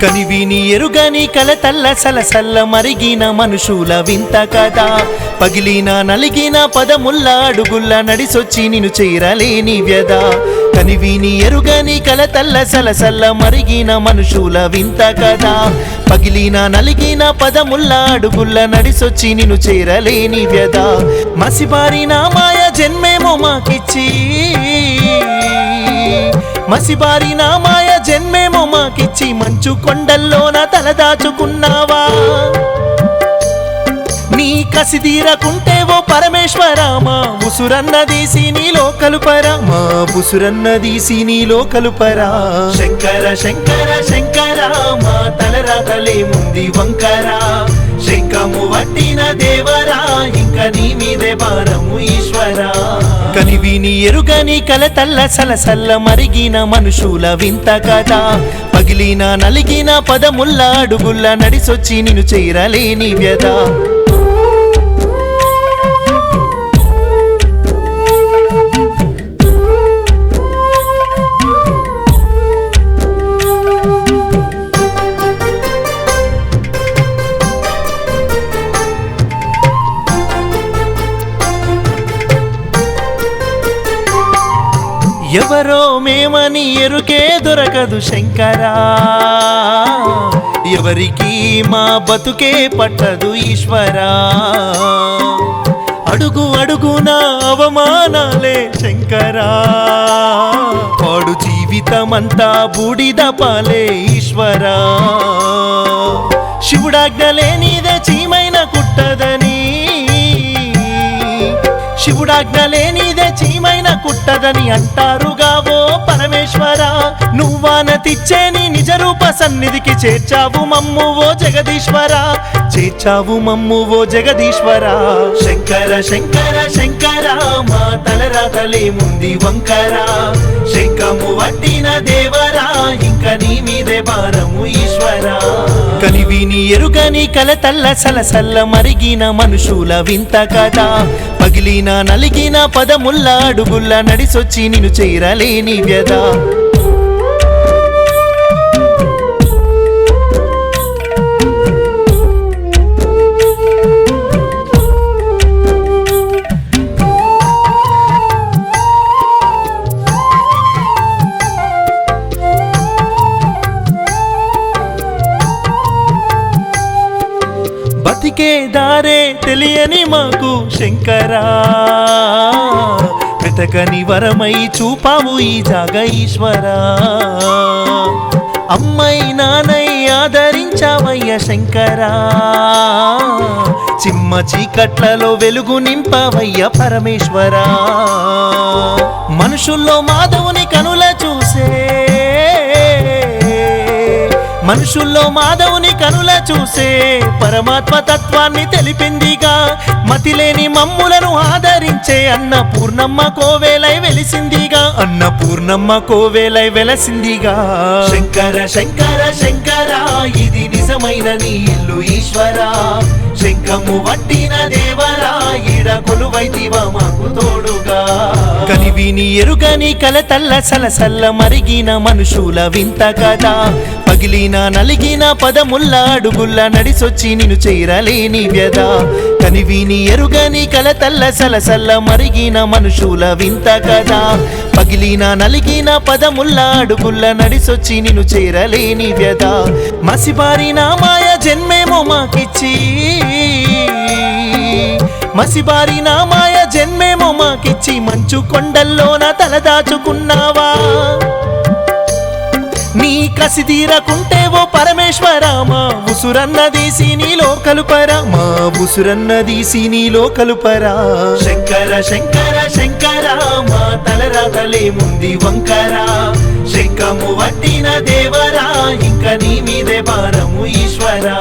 కనివిని ఎరుగని కలతల్ల సలసల్ల మరిగిన మనుషుల వింత కదా పగిలిన నలిగిన పదముల్ల అడుగుల్ల నడిసొచ్చి నిన్ను చేరలేని వ్యద కనివిని ఎరుగని కలతల్ల సలసల్ల మరిగిన మనుషుల వింత కదా పగిలిన నలిగిన పదముల్ల అడుగుల్ల నడిసొచ్చి నిన్ను చేరలేని వ్యద మసిబారిన మాయ జన్మేమో మాకిచ్చి. మసిబారిన మాయ మాకిచ్చి మంచు కొండల్లోన తలదాచుకున్నావా? నీ కసి తీరకుంటే ఓ పరమేశ్వరామా మా ఉసురన్నదీసి నీలో కలుపరా మా ఉసురన్నదీసి నీలో కలుపరా శంకర శంకర శంకర మా తలరాతలే ముంది వంకరా. శంఖము వట్టిన దేవరా ఇంకా నీ మీదే భారము ఈశ్వరా. కనివిని ఎరుగని కలతల్ల సలసల్ల మరిగిన మనుషుల వింత కదా మిగిలిన నలిగిన పదముల్ల అడుగుల్ల నడిసొచ్చి నిన్ను చేరలేని వ్యధ. ఎవరో మేమని ఎరుకే దొరకదు శంకరా. ఎవరికి మా బతుకే పట్టదు ఈశ్వరా. అడుగు అడుగున అవమానాలే శంకరా. పాడు జీవితమంతా బూడిద పాలే ఈశ్వరా. శివుడాజ్ఞలే నీదే చీమైన కుట్టదని. శివుడాజ్ఞలే నీదే చీమైన కుట్టదని అంటారుగా ఓ పరమేశ్వర. నువ్వాన తెచ్చేని నిజ రూప సన్నిధికి చేర్చావు మమ్ము ఓ జగదీశ్వర. చేర్చావు మమ్ము ఓ జగదీశ్వర. శంకర శంకర శంకర మా తలరాతలే ముంది వంకర. శంఖము వట్టిన దేవరా ఇంకా నీ మీదే భారము ఈశ్వరా. కలివిని ఎరుగని కలతల్ల సలసల్ల మరిగిన మనుషుల వింత కదా పగిలిన నలిగిన పదముల్ల అడుగుల్ల నడిసొచ్చి నిన్ను చేరలేని వ్యధ. బతికే దారే తెలియని మాకు శంకరా. వెతకని వరమై చూపావు ఈ జాగ ఈశ్వరా. అమ్మై నానై ఆదరించావయ్య శంకరా. చిమ్మ చీకట్లలో వెలుగు నింపావయ్య పరమేశ్వరా. మనుషుల్లో మాధవుని కనుల మనుషుల్లో మాధవుని కనుల చూసే పరమాత్మ తత్వాన్ని తెలిపిందిగా. మతిలేని మమ్ములను ఆదరించే అన్న పూర్ణమ్మ కోవేలై వెలిసిందిగా. అన్న పూర్ణమ్మ కోవేలై వెలసిందిగా. శంకర శంకర శంకర ఇది నిజమైన నీ ఇల్లు ఈశ్వరా. శంఖము వట్టిన దేవరా ఈడ కొలువైతివా మాకు తోడు. కనివిని ఎరుగని కలతల్ల సలసల్ల మరిగిన మనుషుల వింత కదా పగిలిన నలిగిన పదముల్ల అడుగుల్ల నడిసొచ్చి నిన్ను చేరలేని వ్యద కనివిని ఎరుగని కలతల్ల సలసల్ల మరిగిన మనుషుల వింత కదా పగిలిన నలిగిన పదముల్ల అడుగుల్ల నడిసొచ్చి నిన్ను చేరలేని వ్యద మసిబారిన మాయ జన్మేమో మాకిచ్చి. మసిబారిన మాయ జన్మేమో మాకిచ్చి మంచు కొండల్లోన తలదాచుకున్నావా నీ కసి తీరకుంటే ఓ పరమేశ్వరామా ఉసురన్నదీసి నీలో కలుపరా మా ఉసురన్నదీసి నీలో కలుపరా శంకర శంకర శంకర మా రాతలేముంది వంకరా. శంఖము వట్టిన దేవరా ఇంక నీ మీదే భారము ఈశ్వరా.